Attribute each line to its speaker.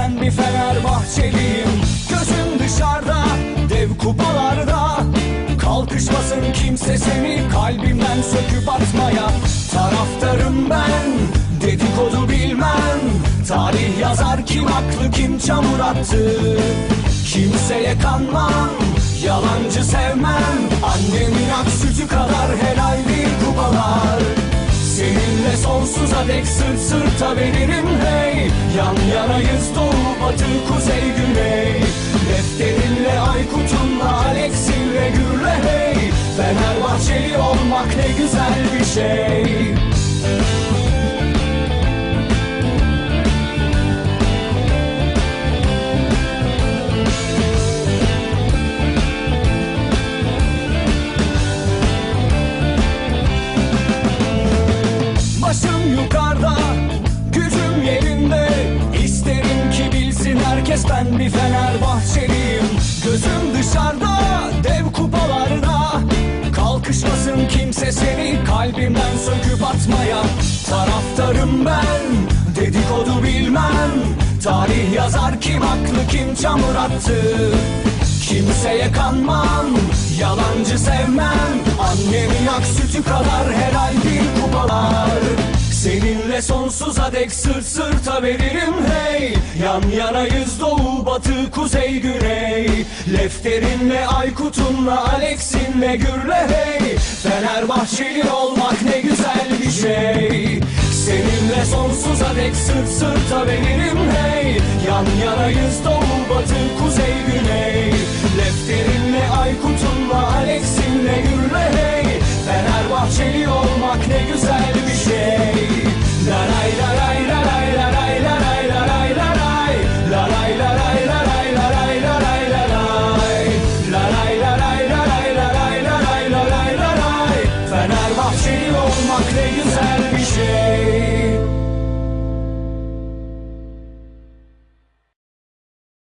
Speaker 1: ben bir Fenerbahçeliyim. Gözüm dışarıda, dev kupalarda. Kalkışmasın kimse seni kalbimden söküp atmaya. Taraftarım ben, dedikodu bilmem. Tarih yazar kim haklı kim çamur attı? Kimseye kanmam, yalancı sevmem. Seninle sonsuza dek sırt sırta veririm hey! Yan yanayız doğu batı kuzey güney. Defterinle Aykut'unla Alex'inle Gürle hey! Fenerbahçeli olmak ne güzel bir şey herkes ben bir Fenerbahçeliyim. Gözüm dışarıda, dev kupalarına Kalkışmasın kimse seni kalbimden söküp atmaya. Taraftarım ben, dedikodu bilmem. Tarih yazar kim haklı kim çamur attı? Kimseye kanmam, yalancı sevmem. Annemin ak sütü kadar helal bir kupalar Sonsuza dek sırt sırta veririm hey. Yan yanayız doğu batı kuzey güney. Lefterinle Aykut'unla Alex'inle Gür'le hey. Fenerbahçeli olmak ne güzel bir şey. Seninle sonsuza dek sırt sırta veririm hey. Yan yanayız doğu batı kuzey güney. Lefterinle Aykut'unla Alex'inle Gür'le hey. Fenerbahçeli olmak ne güzel